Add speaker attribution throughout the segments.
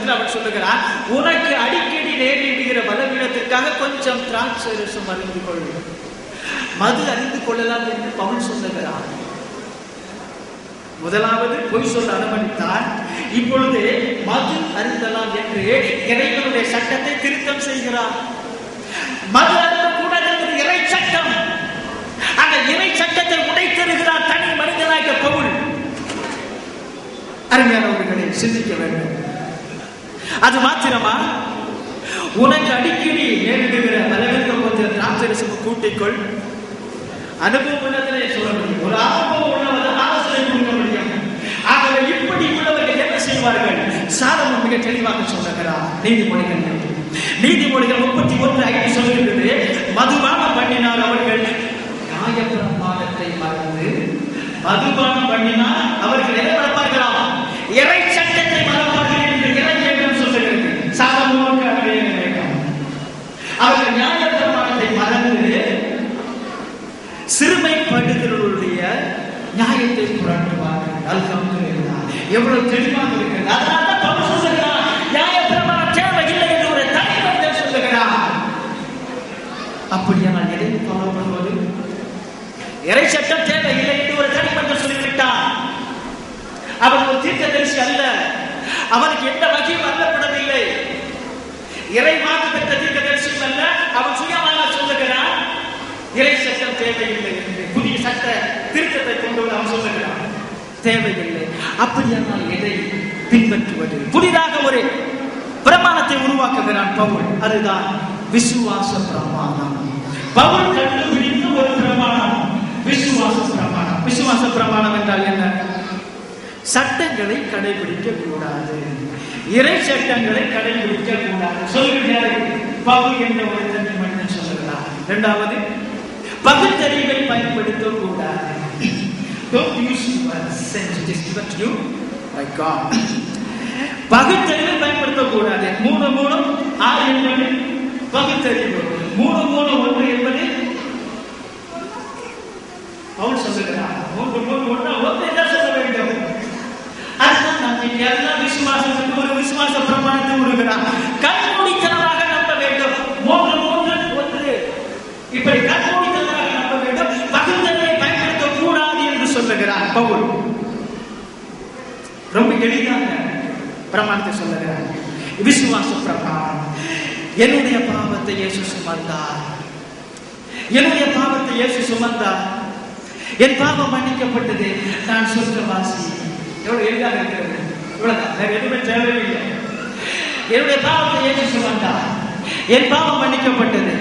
Speaker 1: வசனத்தில் அவர் சொல்லுகிறார் உனக்கு அடிக்கடி நேரிடுகிற பலவீனத்திற்காக கொஞ்சம் திராட்சை ரசம் அறிந்து கொள்ளும் மது அறிந்து கொள்ளலாம் என்று பவுல் சொல்லுகிறார். முதலாவது பொய் சொல்ல அனுமதித்தார் இப்பொழுது மது அறிந்தலாம் என்று இறைவனுடைய சட்டத்தை திருத்தம் செய்கிறார். மது அருந்தக்கூடாது என்பது இறை சட்டம். அந்த இறை சட்டத்தை உடைத்திருக்கிறார் தனி மனிதனாக பவுல். அருமையானவர்களை சிந்திக்க வேண்டும். அது மாத்திரமா? உனக்கு அடிக்கடி நேரிடுகிற அளவிற்கு கொஞ்சம் திராட்சரசம் கூட்டிக்கொள். அனுபவம் உள்ளதிலே சொல்ல முடியும் ஒரு அனுபவம் உள்ளவர்கள் ஆலோசனை கொடுக்க முடியும் ஆகவே இப்படி உள்ளவர்கள் என்ன செய்வார்கள்? சாதனம் மிக தெளிவாக சொல்லுகிறார். நீதிமொழிகள் நீதிமொழிகள் முப்பத்தி ஒன்று ஐந்து சொல்லுகிறது மதுபானம் பண்ணினார் அவர்கள் நியாயப்பிரமாணத்தை மறந்து மதுபானம் பண்ணினார் அவர்கள் எதை மறப்பார்களாம் இறை சட்டத்தை மறப்பார்கள் என்று இறை வேதம் சொல்லுகிறது சாதனமாக அதே வேகம் அவர்கள் நியாயப்பிரமாணத்தை மறந்து சிறுமைப்படுகிறவர்களுடைய நியாயத்தை புரட்டுவார்கள் அல்ஹம்துலில்லாஹ் எவ்வளவு தெளிவாக இருக்கிறது அதனால தான் பவுல் சொல்லுகிறார் நியாயப்பிரமாணம் தேவையில்லை என்று ஒரு தலைவர் சொல்லுகிறார் அப்படியானால் எதை ஃபாலோ இறை சட்டம் தேவை இல்லை என்று ஒரு தனிமன்றம் சொல்லிவிட்டார் அவன் ஒரு தீர்க்க தரிசி அல்ல. அவனுக்கு எந்த வகையும் அல்லப்படவில்லை இறை மாற்று பெற்ற தீர்க்க தரிசியும் அல்ல. அவன் சுய இறை சட்டம் தேவையில்லை என்று புதிய சட்ட திருத்தத்தை கொண்டு வந்து அவன் சொல்லுகிறான் தேவையில்லை. அப்படியானால் எதை பின்பற்றுவது? புதிதாக ஒரு பிரமாணத்தை உருவாக்குகிறான் பவுல். அதுதான் விசுவாச பிரமாணம். பவுல் கண்டுபிடித்த ஒரு பிரமாணம். விசுவாச பிரமாணம். விசுவாச பிரமாணம் என்றால் என்ன? சட்டங்களை கடைபிடிக்க கூடாது. இறை சட்டங்களை கடைபிடிக்க கூடாது. சொல்கிறார் பவுல் என்ற ஒரு தனி மனிதன் சொல்லுகிறார் இரண்டாவது பகுத்தறிவை பயன்படுத்த கூடாது Don't use your sense, it is given to you by God. பகுத்தறிவை பயன்படுத்த கூடாது மூணு மூணு ஆறு பகுத்தறிவு. மூணு மூணு ஒன்று என்பது பவுல் சொல்லுகிறார் மூன்று மூணு ஒன்று ஒன்று என்ன சொல்ல வேண்டும் அதுதான் நம்பிக்கை அதுதான் விசுவாசத்துக்கு ஒரு விசுவாச பிரமாணத்தை உருகிறார் கண்மூடித்தனமாக நம்ப வேண்டும் மூன்று மூன்று ஒன்று இப்படி கண்மூடித்தனமாக நம்ப வேண்டும் பகுத்தறிவை பயன்படுத்த கூடாது என்று சொல்லுகிறார் பவுல் ரொம்ப எளிதான பிரமாணத்தை சொல்லுகிறார் விசுவாச பிரமாணம். என்னுடைய பாவத்தை இயேசு சுமந்தார். என்னுடைய பாவத்தை இயேசு சுமந்தார். என் பாவம் மன்னிக்கப்பட்டது நான் சொர்க்கவாசி. எவ்வளவு எளிதாக இருக்கிறது. இவ்வளவுதான். வேற எதுவுமே தேவையில்லை. என்னுடைய பாவத்தை இயேசு சுமந்தார். என் பாவம் மன்னிக்கப்பட்டது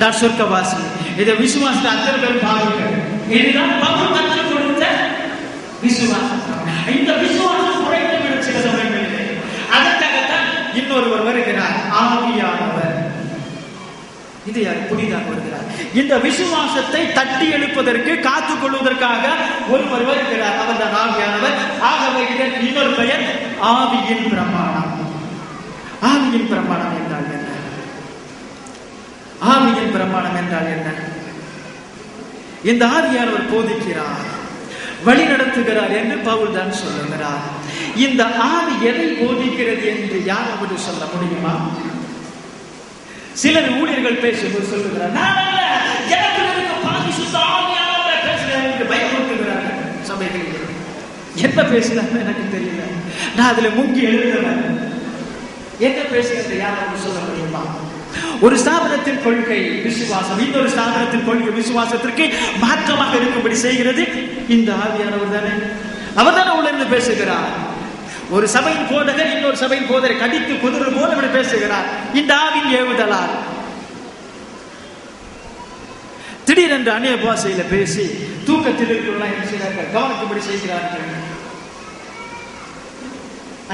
Speaker 1: நான் சொர்க்கவாசி. இதை விசுவாசத்தை அத்தனை பேர் பாருங்கள். இதுதான் பவுல் கற்றுக் கொடுத்த விசுவாசம் இந்த விசுவாசம் குறைந்து விடும் சில சமயங்களிலே அதற்காகத்தான் இன்னொருவர் வருகிறார். ஆவியானவர். இது யார் புதிதாக வருகிறார். இந்த விசுவாசத்தை தட்டி எழுப்பதற்கு காத்துக் கொள்வதற்காக ஒருவர் வருகிறார். அவர் தான் ஆவியானவர். ஆகவே இதன் இன்னொரு பெயர் ஆவியின் பிரமாணம். ஆவியின் பிரமாணம் என்றால் என்ன? ஆவியின் பிரமாணம் என்றால் என்ன? இந்த ஆவியானவர் போதிக்கிறார். வழி நடத்துகிறார் என்று பவுல் தான் சொல்லுகிறார். இந்த ஆவி எதை போதிக்கிறது என்று யாராவது சொல்ல முடியுமா? சிலர் ஊழியர்கள் பேசும்போது சொல்லுகிறார் நான் அல்ல எனக்கு இருக்க பாதி சுத்த பேசுகிறேன் என்று பயமுறுத்துகிறார்கள் சபைகளில் என்ன பேசுகிறாங்க எனக்கு தெரியல. நான் அதுல முங்கி எழுதுறேன். என்ன பேசுகிறது யாராவது சொல்ல முடியுமா? ஒரு ஸ்தாபனத்தின் கொள்கை விசுவாசம் இன்னொரு ஸ்தாபனத்தின் கொள்கை விசுவாசத்திற்கு மாற்றமாக இருக்கும்படி செய்கிறது இந்த ஆவியானவர் தானே. அவர் தானே உள்ள பேசுகிறார். ஒரு சபையின் போதகர் இன்னொரு சபையின் போதரை கடித்து குதிரும் போது இப்படி பேசுகிறார். இந்த ஆவின் ஏவுதலால். திடீரென்று அந்நிய பாசையில பேசி தூக்கத்தில் இருக்கிறவங்க என்ன செய்கிறார்கள்? கவனிக்கும்படி செய்கிறார்கள்.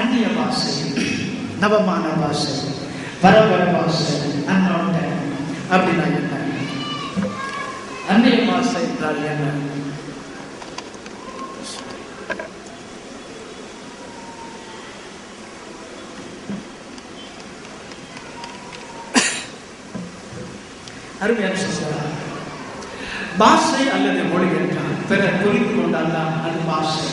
Speaker 1: அந்நிய பாஷை நவமான பாஷை பரவர பாஷை அன்னோட்ட அப்படின்னா என்ன அந்நிய பாசை என்றால் என்ன? அருமையான சொல்கிறார் பாஷை அல்லது மொழி என்றால் பிறர் புரிந்து கொண்டால்தான் அது பாஷை.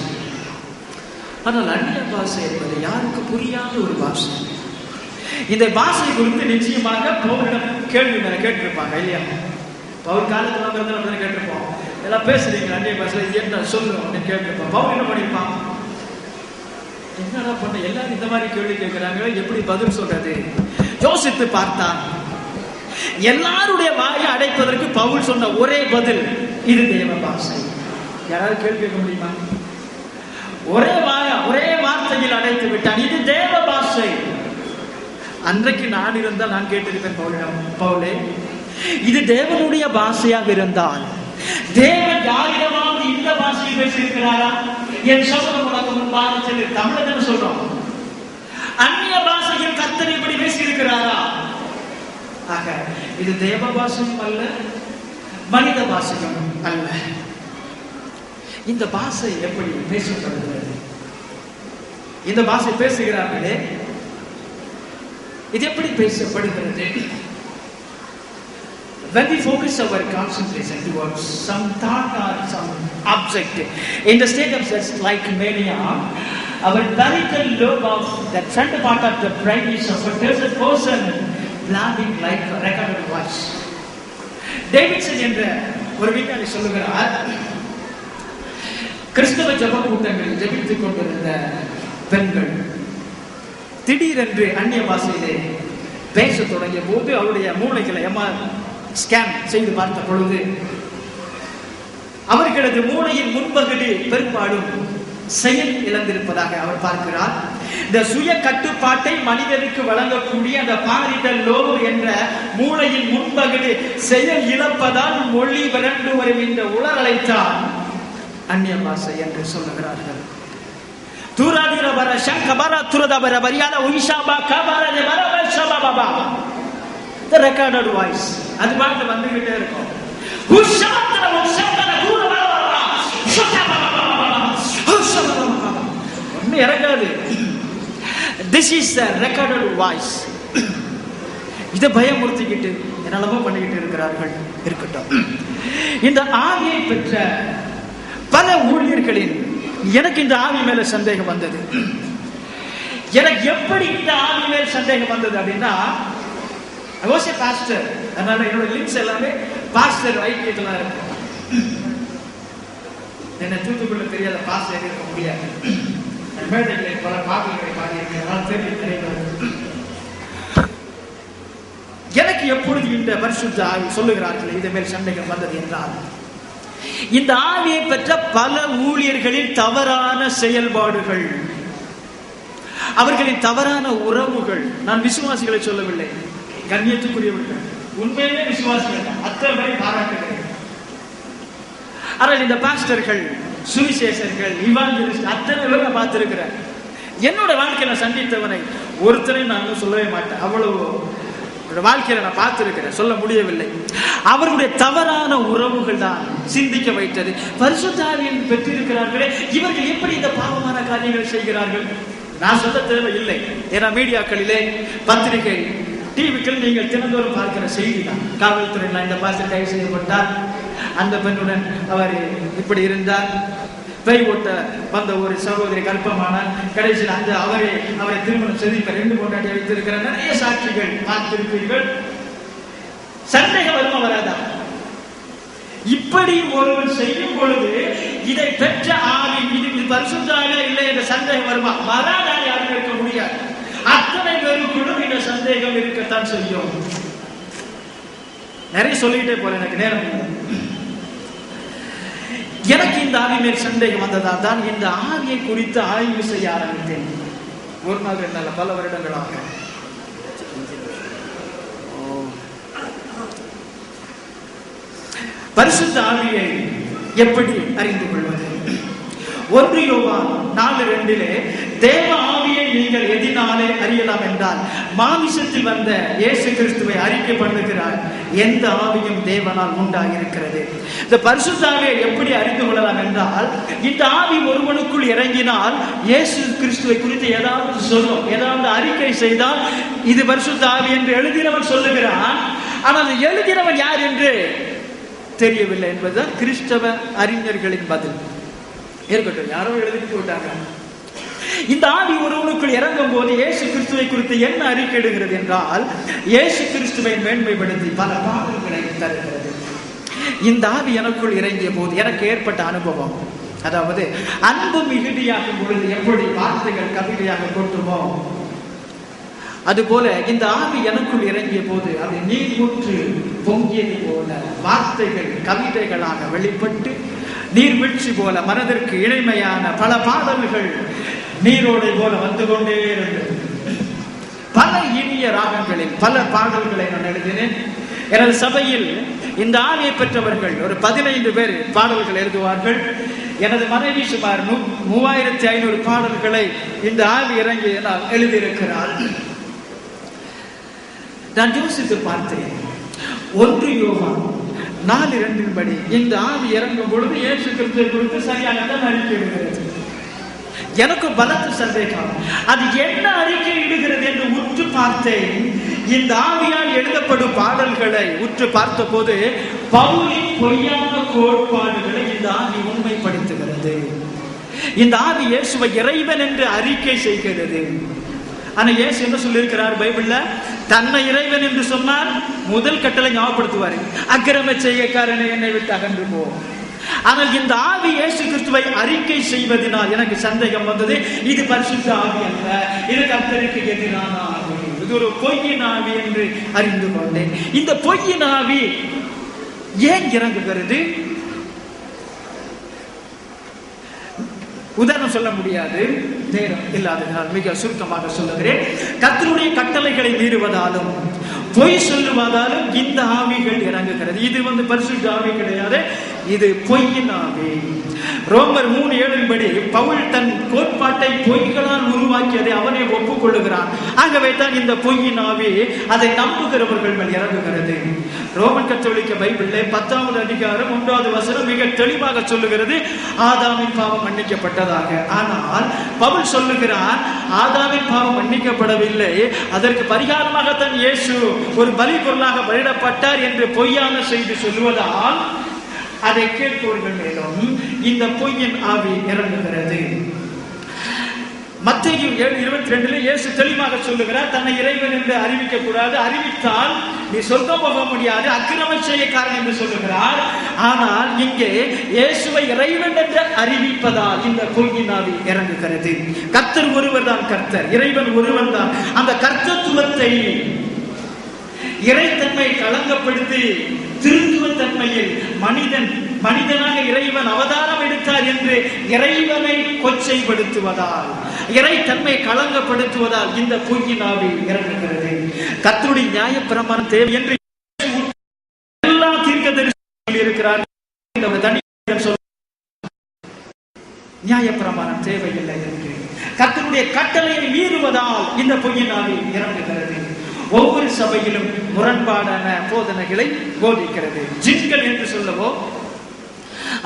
Speaker 1: ஆனால் அந்நிய பாஷை என்பது யாருக்கு புரியாத ஒரு பாஷை. இந்த பாஷை குறித்து நிச்சயமாக பவுலிடம் கேள்வி மேல கேட்டிருப்பாங்க இல்லையா? பவுல் காலத்துல வந்து நம்ம கேட்டிருப்போம். எல்லாம் பேசுறீங்க அந்நிய பாஷையில இது என்ன சொல்லு அப்படின்னு கேட்டிருப்போம். பவுல் என்ன என்னடா பண்ண? எல்லாரும் இந்த மாதிரி கேள்வி கேட்கிறாங்க எப்படி பதில் சொல்றது? யோசித்து பார்த்தான். எல்லாருடைய வாயை அடைப்பதற்கு பவுல் சொன்ன ஒரே பதில் இது தேவ பாஷை யாராவது கேள்வி கேட்க முடியுமா? ஒரே வாய ஒரே வார்த்தையில் அடைத்து விட்டான். இது தேவ பாஷை அன்றைக்கு நான் இருந்தால் நான் கேட்டிருப்பேன் பவுலிடம். பவுலே இது தேவனுடைய பாஷையாக இருந்தால் தேவன் யாரிடமாவது இந்த பாஷையில் பேசியிருக்கிறாரா? என் சோதனை உனக்கு முன்பாக சொல்லி தமிழன் சொல்றோம். அந்நிய பாஷையில் கத்தனை இப்படி பேசியிருக்கிறாரா? ஆக இது தேவ பாஷையும் அல்ல மனித பாஷையும் அல்ல இந்த பாஷை எப்படி பேசப்படுகிறது இந்த பாஷை பேசுகிறார்களே இது எப்படி பேசப்படுகிறது when we focus our concentration towards some thought or some object in the state of just like mania, our parietal lobe of that front part of the brain is of a person லாபிங் like like voice Davidson என்ற ஒரு விஞ்ஞானி சொல்லுகிறார் கிறிஸ்தவ ஜப கூட்டங்களில் ஜபித்துக் கொண்டிருந்த பெண்கள் திடீரென்று அந்நிய பாஷையிலே பேச தொடங்கிய போது அவருடைய மூளைகளை எம்மா ஸ்கேன் செய்து பார்த்த பொழுது அவர்களது மூளையின் முன்பகுதி பெரும்பாலும் செயல் இழந்திருப்பதாக அவர் பார்க்கிறார். இந்த சுய கட்டுப்பாட்டை மனிதனுக்கு வழங்கக்கூடிய அந்த பாரிடல் லோபு என்ற மூளையின் முன்பகுதி செயல் இழப்பதால் மொழி விரண்டு வரும் இந்த உலகலைத்தான் அந்நிய பாஷை என்று சொல்லுகிறார்கள். தூராதிர வர சங்கபர துரத வரியாத உயிஷாபா கபர வர வைஷபா பாபா ரெக்கார்டட் வாய்ஸ் அது பாட்டு வந்துகிட்டே இருக்கும். உஷாத்தர உஷாத்தர கூற வர வர ஒண்ணு இறங்காது. This is the recorded voice இதை பயமுறுத்திக்கிட்டு என்னெல்லாமோ பண்ணிக்கிட்டு இருக்கிறார்கள். இருக்கட்டும். இந்த ஆவியை பெற்ற பல ஊழியர்களின் எனக்கு இந்த ஆவி மேல சந்தேகம் வந்தது. எனக்கு எப்படி இந்த ஆவி மேல் சந்தேகம் வந்தது அப்படின்னா ஐ was a பாஸ்டர் அதனால என்னோட லிங்க்ஸ் எல்லாமே பாஸ்டர் ஐக்கியத்தில் இருக்கும். என்ன தூத்துக்குள்ள தெரியாத பாஸ்டர் இருக்க முடியாது. மேடைகளை பல எனக்கு எப்பொழுது இந்த பரிசுத்த ஆவி சொல்லுகிறார்கள்? இந்த மேல் சண்டைகள் வந்தது என்றால் இந்த ஆவியை பெற்ற பல ஊழியர்களின் தவறான செயல்பாடுகள் அவர்களின் தவறான உறவுகள் நான் விசுவாசிகளை சொல்லவில்லை. கண்ணியத்துக்குரியவர்கள் உண்மையிலே விசுவாசிகள் அத்தனை பாராட்டுகிறேன். ஆனால் இந்த பாஸ்டர்கள் சுவிசேஷர்கள் இவாஞ்சலிஸ்ட் அத்தனை பேர் நான் பார்த்துருக்கிறேன். என்னோட வாழ்க்கையில சந்தித்தவனை ஒருத்தரையும் நான் சொல்லவே மாட்டேன். அவ்வளவு வாழ்க்கையில நான் பார்த்துருக்கிறேன். சொல்ல முடியவில்லை. அவருடைய தவறான உறவுகள் தான் சிந்திக்க வைத்தது. பரிசுத்தாவியில் பெற்றிருக்கிறார்களே இவர்கள் எப்படி இந்த பாவமான காரியங்களை செய்கிறார்கள்? நான் சொல்ல இல்லை ஏன்னா மீடியாக்களிலே பத்திரிகை டிவிக்கள் நீங்கள் தினந்தோறும் பார்க்கிற செய்தி தான். காவல்துறையில் இந்த பாஸ்டர் கைது செய்யப்பட்டார் அந்த பெண்ணுடன் அவர் இப்படி இருந்தார். பேய் ஓட்ட வந்த ஒரு சகோதரி கல்பமான கடைசியில் அந்த அவரை அவரை திருமணம் செய்து ரெண்டு கொண்டாட்டி வைத்திருக்கிற நிறைய சாட்சிகள் பார்த்திருப்பீர்கள். சந்தேகம் வருமா வராதா? இப்படி ஒருவன் செய்யும் பொழுது இதை பெற்ற ஆவின் இது இது பரிசுத்தாக இல்லை என்ற சந்தேகம் வருமா? வராதா? யாரும் இருக்க முடியாது. அத்தனை பேருக்குள்ளும் இந்த சந்தேகம் இருக்கத்தான் செய்யும். நிறைய சொல்லிக்கிட்டே போறேன் எனக்கு நேரம் எனக்கு இந்த ஆவி மேல் சந்தேகம் வந்ததால் தான் இந்த ஆவியை குறித்து ஆய்வு செய்ய ஆரம்பித்தேன். ஒரு நாள் ரெண்டு நாள் பல வருடங்களாக பரிசுத்த ஆவியை எப்படி அறிந்து கொள்வது? ஒன்று யோகா நாலு ரெண்டிலே தேவ நீங்கள் எதினாலே அறியலாம் என்றால் மாமிசத்தில் வந்த இயேசு கிறிஸ்துவை அறிக்கை பண்ணுகிறார். எந்த ஆவியும் தேவனால் உண்டாகியிருக்கிறது இந்த பரிசுத்தாவை எப்படி அறிந்து கொள்ளலாம் என்றால் இந்த ஆவி ஒருவனுக்குள் இறங்கினால் இயேசு கிறிஸ்துவை குறித்து ஏதாவது சொல்லும் ஏதாவது அறிக்கை செய்தால் இது பரிசுத்த ஆவி என்று எழுதினவன் சொல்லுகிறான். ஆனால் எழுதினவன் யார் என்று தெரியவில்லை என்பதுதான் கிறிஸ்தவ அறிஞர்களின் பதில். இருக்கட்டும் யாரோ எழுதிட்டு விட்டாங்க இந்த ஆவி ஒருவனுக்குள் இறங்கும் போது இயேசு கிறிஸ்துவை குறித்து என்ன அறிக்கையிடுகிறது என்றால் இயேசு கிறிஸ்துவை மேன்மைப்படுத்தி பல பாடல்களை தருகிறது. இந்த ஆவி எனக்குள் இறங்கிய போது எனக்கு ஏற்பட்ட அனுபவம். அதாவது அன்பு மிகுதியாகும் பொழுது எப்படி வார்த்தைகள் கவிதையாக கொட்டுமோ அதுபோல இந்த ஆவி எனக்குள் இறங்கிய போது அது நீர்முற்று பொங்கியது போல வார்த்தைகள் கவிதைகளாக வெளிப்பட்டு நீர்வீழ்ச்சி போல மனதிற்கு இணைமையான பல பாடல்கள் நீரோடை போல வந்து கொண்டே இருந்தது பல இனிய ராகங்களில் பல பாடல்களை நான் எழுதினேன். எனது சபையில் இந்த ஆவியை பெற்றவர்கள் ஒரு பதினைந்து பேர் பாடல்கள் எழுதுவார்கள். எனது மனைவி சுமார் மூவாயிரத்தி ஐநூறு பாடல்களை இந்த ஆவி இறங்கியனால் எழுதியிருக்கிறார். நான் யோசித்து பார்த்தேன். ஒன்று யோகா நாலு இரண்டின்படி இந்த ஆவி இறங்கும் பொழுது இயேசு கிறிஸ்துவை குறித்து சரியாகத்தான் அறிக்கை விடுகிறது எனக்கு பலத்த சந்தேகம். அது என்ன அறிக்கை இடுகிறது என்று உற்று பார்த்தேன். இந்த ஆவியால் எழுதப்படும் பாடல்களை உற்று பார்த்தபோது பவுலின் பொய்யான கோட்பாடுகளை இந்த ஆவி உண்மைப்படுத்துகிறது இந்த ஆவி இயேசுவை இறைவன் என்று அறிக்கை செய்கிறது. ஆனா இயேசு என்ன சொல்லியிருக்கிறார் பைபிள்ல? தன்னை இறைவன் என்று சொன்னால் முதல் கட்டளை ஞாபகப்படுத்துவார். அக்கிரம செய்யக்காரனை என்னை விட்டு அகன்று போ. ஆனால் இந்த ஆவி இயேசு கிறிஸ்துவை அறிக்கை செய்வதனால் எனக்கு சந்தேகம் வந்தது இது பரிசுத்த ஆவி அல்ல இது கர்த்தருக்கு எதிரான ஆவி. இது ஒரு பொய்யின் ஆவி என்று அறிந்து கொண்டேன். இந்த பொய்யின் ஆவி ஏன் இறங்குகிறது? உதாரணம் சொல்ல முடியாது. நேரம் இல்லாததினால் மிக சுருக்கமாக சொல்லுகிறேன். கத்தருடைய கட்டளைகளை மீறுவதாலும் பொய் சொல்லுவதாலும் இந்த ஆவிகள் இறங்குகிறது. இது வந்து பரிசு ஆவி கிடையாது. இது பொய்யின் ஆவி ரோமர் மூணு ஏழின்படி பவுல் தன் கோட்பாட்டை பொய்களால் உருவாக்கியதை அவனே ஒப்புக்கொள்ளுகிறான். ஆகவே தான் இந்த பொய்யினாவே அதை நம்புகிறவர்கள் மேல் இறங்குகிறது. ரோமன் கத்தோலிக்க பைபிளில் பத்தாவது அதிகாரம் ஒன்றாவது வசனம் மிக தெளிவாக சொல்லுகிறது. ஆதாமின் பாவம் மன்னிக்கப்பட்டதாக. ஆனால் பவுல் சொல்லுகிறான் ஆதாமின் பாவம் மன்னிக்கப்படவில்லை. அதற்கு பரிகாரமாகத்தான் இயேசு ஒரு பலி பொருளாக பலிடப்பட்டார் என்று பொய்யான செய்தி சொல்லுவதால் அதை கேட்பவர்கள் மேலும் இந்த பொய்யின் ஆவி இறங்குகிறது. மத்தையும் ஏழு இருபத்தி ரெண்டுல இயேசு தெளிவாக சொல்லுகிறார் தன்னை இறைவன் என்று அறிவிக்க கூடாது அறிவித்தால் நீ சொர்க்கம் போக முடியாது அக்கிரமம் செய்ய காரணம் என்று சொல்லுகிறார். ஆனால் இங்கே இயேசுவை இறைவன் என்று அறிவிப்பதால் இந்த பொய்யின் ஆவி இறங்குகிறது. கர்த்தர் ஒருவர் தான் கர்த்தர் இறைவன் ஒருவன் தான். அந்த கர்த்தத்துவத்தை இறைத்தன்மை களங்கப்படுத்தி திருத்துவ தன்மையில் மனிதன் மனிதனாக இறைவன் அவதாரம் எடுத்தார் என்று இறைவனை கொச்சைப்படுத்துவதால் தன்மை களங்கப்படுத்துவதால் இந்த பொய்யின் ஆவி இறங்குகிறது. கத்துடைய நியாயப்பிரமாணம் தேவை என்று எல்லா தீர்க்க இருக்கிறார் நியாயப்பிரமாணம் தேவையில்லை என்று. கத்தனுடைய கட்டளையை மீறுவதால் இந்த பொய்யின் ஆவி இறங்குகிறது. ஒவ்வொரு சபையிலும் முரண்பாடான போதனைகளை போதிக்கிறது. ஜின்கள் என்று சொல்லவோ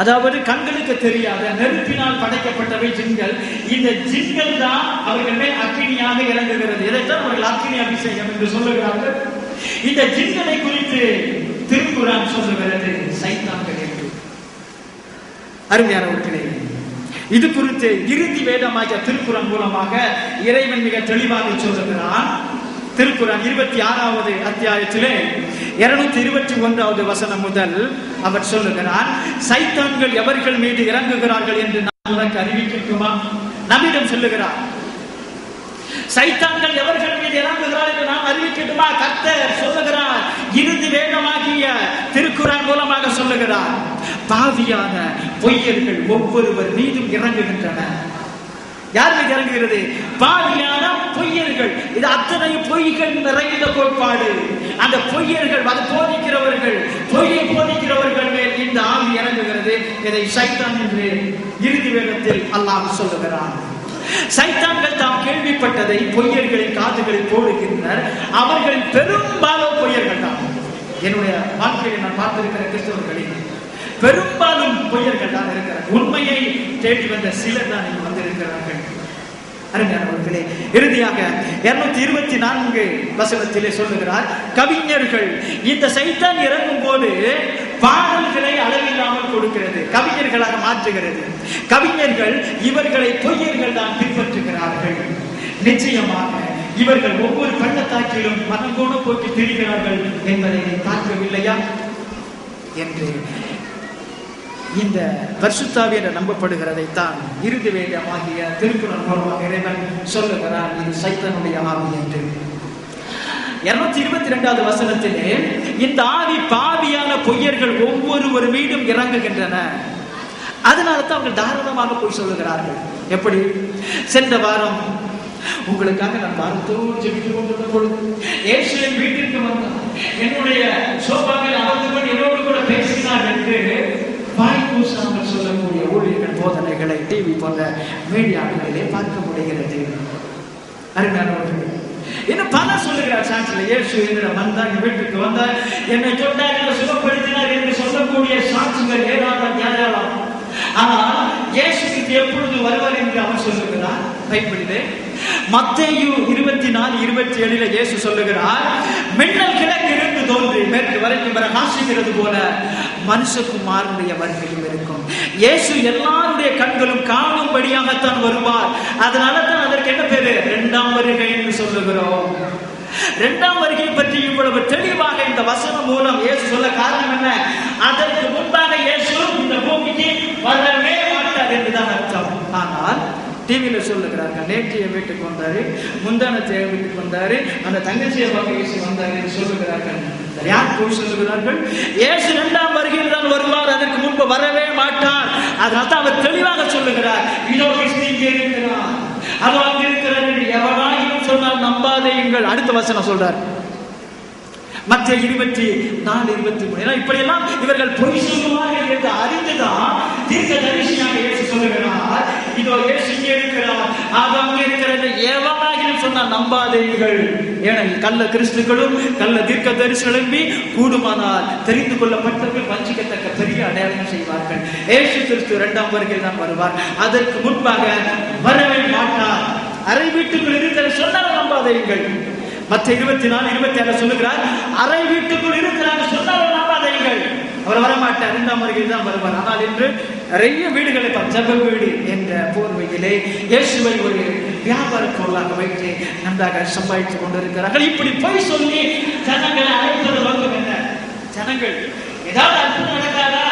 Speaker 1: அதாவது கண்களுக்கு தெரியாத நெருப்பினால் படைக்கப்பட்டவை ஜின்கள். இந்த ஜின்கள் தான் அவர்கள் மேல் அக்கினியாக இறங்குகிறது. இதைத்தான் அவர்கள் அக்கினி அபிஷேகம் என்று சொல்லுகிறார்கள். இந்த ஜின்களை குறித்து திருக்குறான் சொல்லுகிறது. சைத்தான்கள் என்று. அருமையானவர்களே இது குறித்து இறுதி வேதமாக திருக்குறள் மூலமாக இறைவன் மிக தெளிவாக சொல்லுகிறான். திருக்குறள் இருபத்தி ஆறாவது அத்தியாயத்திலே இருநூத்தி இருபத்தி ஒன்றாவது வசனம் முதல் அவர் சொல்லுகிறார் சைத்தான்கள் எவர்கள் மீது இறங்குகிறார்கள் என்று நான் உனக்கு அறிவிக்கட்டுமா? நம்மிடம் சொல்லுகிறார் சைத்தான்கள் எவர்கள் மீது இறங்குகிறார் என்று நாம் அறிவிக்கட்டுமா? கர்த்தர் சொல்லுகிறார் இறுதி வேகமாகிய திருக்குறான் மூலமாக சொல்லுகிறார் பாவியான பொய்யர்கள் ஒவ்வொருவர் மீதும் இறங்குகின்றன யார் மீது இறங்குகிறது? பாவியான பொய்யர்கள். இது அத்தனை பொய்கள் நிறைந்த கோட்பாடு. அந்த பொய்யர்கள் அது போதிக்கிறவர்கள் பொய்யை போதிக்கிறவர்கள் மேல் இந்த ஆவி இறங்குகிறது. இதை சைத்தான் என்று இறுதி வேகத்தில் அல்லாஹ் சொல்லுகிறான். சைத்தான்கள் தாம் கேள்விப்பட்டதை பொய்யர்களின் காதுகளில் போடுகின்றனர். அவர்கள் பெரும்பாலும் பொய்யர்கள் தான் என்னுடைய வாழ்க்கையை நான் பார்த்திருக்கிற கிறிஸ்தவர்களில் பெரும்பாலும் பொய்யர்கள் தான் இருக்கிறார் உண்மையை தேடி வந்த சிலர் தான் இருக்கிறார்கள். அருமையானவர்களே இறுதியாக இருநூத்தி இருபத்தி நான்கு வசனத்திலே சொல்லுகிறார் கவிஞர்கள் இந்த சைத்தான் இறங்கும் போது பாடல்களை அளவில்லாமல் கொடுக்கிறது கவிஞர்களாக மாற்றுகிறது. கவிஞர்கள் இவர்களை பொய்யர்கள் தான் பின்பற்றுகிறார்கள். நிச்சயமாக இவர்கள் ஒவ்வொரு பள்ளத்தாக்கிலும் மனங்கோண போக்கி திரிகிறார்கள் என்பதை பார்க்கவில்லையா? என்று இந்த பரிசுத்தாவி என நம்பப்படுகிறதைத்தான் இறுதி வேண்டியமாகிய திருக்குறள் மூலமாக இறைவன் சொல்லுகிறான் இது சைத்தனுடைய ஆவி என்று. இருநூத்தி இருபத்தி ரெண்டாவது வசனத்திலே இந்த ஆவி பாவியான பொய்யர்கள் ஒவ்வொருவர் வீடும் இறங்குகின்றன. அதனால தான் அவர்கள் தாராளமாக போய் சொல்லுகிறார்கள். எப்படி? சென்ற வாரம் உங்களுக்காக நான் வாரத்தோடு ஜெபித்துக் கொண்டிருந்த பொழுது ஏசுவின் வீட்டிற்கு வந்தார் என்னுடைய சோபாவில் அமர்ந்து கொண்டு என்னோடு கூட பேசினார் என்று வாய் போதனைகளை டிவி போன்ற மீடியாக்களிலே பார்க்க முடிகிறது. அருமையானவர்கள் இன்னும் பல சொல்லுகிறார் சாட்சியில இயேசு என்னிடம் வந்தார் வீட்டுக்கு வந்தார். என்னை தொட்டார் என்று சுகப்படுத்தினார் என்று சொல்லக்கூடிய சாட்சிகள் ஏராளம் ஏராளம். ஆனால் இயேசு எப்பொழுது வருவார் என்று அவர் சொல்லுகிறார்? பைபிளிலே. மத்தேயு இருபத்தி நாலு இருபத்தி ஏழுல இயேசு சொல்லுகிறார் மின்னல் கிழக்கிருந்து தோன்றி மேற்கு வரைக்கும் வர பிரகாசிக்கிறது போல மனுஷகுமாரனுடைய வருகையும் இருக்கும். இயேசு எல்லாருடைய கண்களும் காணும்படியாகத்தான் வருவார். அதனால தான் அதற்கு என்ன பேரு? இரண்டாம் வருகை என்று சொல்லுகிறோம். இரண்டாம் வருகை பற்றி இவ்வளவு தெளிவாக இந்த வசனம் மூலம் இயேசு சொல்ல காரணம் என்ன? அதற்கு முன்பாக இயேசு இந்த பூமிக்கு வரவே மாட்டார் என்றுதான் அர்த்தம் ஆனால் டிவியில் சொல்லுகிறாங்க நேற்றைய வீட்டுக்கு வந்தார் முந்தானத்தைய வீட்டுக்கு வந்தார் அந்த தங்கச்சியை பார்க்க இயேசு என்று சொல்லுகிறார்கள். யார் போய் சொல்லுகிறார்கள்? இயேசு இரண்டாம் வருகையில் தான் வருவார் அதற்கு முன்பு வரவே மாட்டார். அதனால தான் அவர் தெளிவாக சொல்லுகிறார். இதோ கிறிஸ்து இங்கே இருக்கிறார். அதோ அங்கே இருக்கிறார் என்று எவராயினும் சொன்னால் நம்பாதேயுங்கள் அடுத்த வசனம் சொல்றார். மற்ற இருபத்தி நாலு இருபத்தி மூணு. ஏன்னா இப்படியெல்லாம் இவர்கள் பொய் சொல்லுவார்கள் என்று அறிந்துதான் தீர்க்க தரிசியாக இயேசு சொல்லுகிறார் இதோ இயேசு இங்கே இருக்கிறார். அது அங்கே இருக்கிறது எவனாகிலும் சொன்னால் நம்பாதீர்கள். ஏனெனில் கள்ள கிறிஸ்துக்களும் கள்ள தீர்க்க தரிசனம் கூடுமானால் தெரிந்து கொள்ளப்பட்டவர்கள் வஞ்சிக்கத்தக்க பெரிய அடையாளம் செய்வார்கள். இயேசு கிறிஸ்து இரண்டாம் வருகையில் தான் வருவார். அதற்கு முன்பாக வரவே மாட்டார். அறை வீட்டுக்குள் இருக்கிற சொன்னால் நம்பாதீர்கள். மற்ற இருபத்தி நாலு இருபத்தி ஆறு சொல்லுகிறார். அரை வீட்டுக்குள் இருக்கிறாங்க சொன்னால் நம்பாதீர்கள் அவர் வரமாட்டார். இரண்டாம் வருகையில் தான் வருவார். ஆனால் இன்று நிறைய வீடுகளை ஜப வீடு என்ற போர்வையிலே இயேசுவை ஒரு வியாபார பொருளாக வைத்து நன்றாக சம்பாதித்துக் கொண்டிருக்கிறார்கள். இப்படி போய் சொல்லி ஜனங்களை அழைப்பது நோக்கம் என்ன? ஜனங்கள் ஏதாவது அற்புதம் நடக்காதா?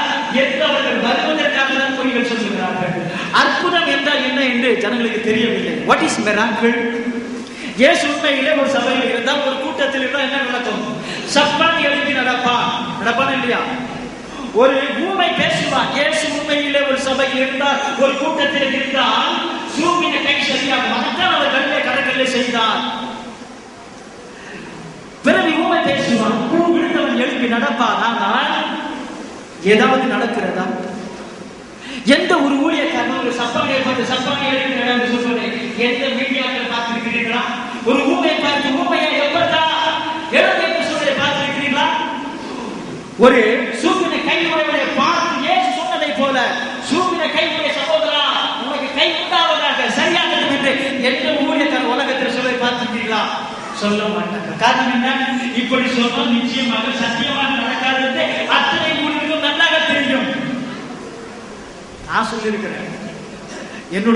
Speaker 1: என்று அவர்கள் வருவதற்காக தான் பொய்கள் சொல்லுகிறார்கள். அற்புதம் என்றால் என்ன என்று ஜனங்களுக்கு தெரியவில்லை. வாட் இஸ் மெராக்கிள் இயேசு உண்மையிலே ஒரு சபையில் இருந்தால் ஒரு கூட்டத்தில் இருந்தால் என்ன நடக்கும்? சப்பான் எழுதி நடப்பா? நடப்பான் இல்லையா? ஒரு ஊமை பேசுவா? இயேசு உண்மையிலே ஒரு சபையில் இருந்தால் ஒரு கூட்டத்தில் இருந்தால் சூமின கை சரியாகும். அதைத்தான் அவர் கல்லே கடற்கல்லே செய்தார். பிறகு ஊமை பேசுவான் பூ விழுந்தவன் எழுப்பி நடப்பான் ஆனால் ஏதாவது நடக்கிறதா? எந்த ஒரு ஊழியர் ஒரு சப்பானியை பார்த்து சப்பானியை எழுப்பி சொல்லுவேன்? எந்த மீடியாக்கள் ஒரு ஊமையை பார்த்து ஊமையை எப்பட்டா எழுதி என்று சொல்றதை பார்த்திருக்கிறீர்களா? ஒரு சூப்பின கையுடைய பார்த்து ஏசு சொன்னதை போல சூப்பின கையுடைய சகோதரா உனக்கு கை உண்டாவதாக சரியாக என்று எந்த ஊழியக்காரர் உலகத்தில் சொல்லை பார்த்திருக்கிறீங்களா சொல்ல மாட்டாங்க. காரணம் என்ன? இப்படி சொன்னால் நிச்சயமாக சத்தியமாக நடக்காது அத்தனை ஊழியர்களும் நன்றாக தெரியும். நான் சொல்லியிருக்கிறேன். என்னுடைய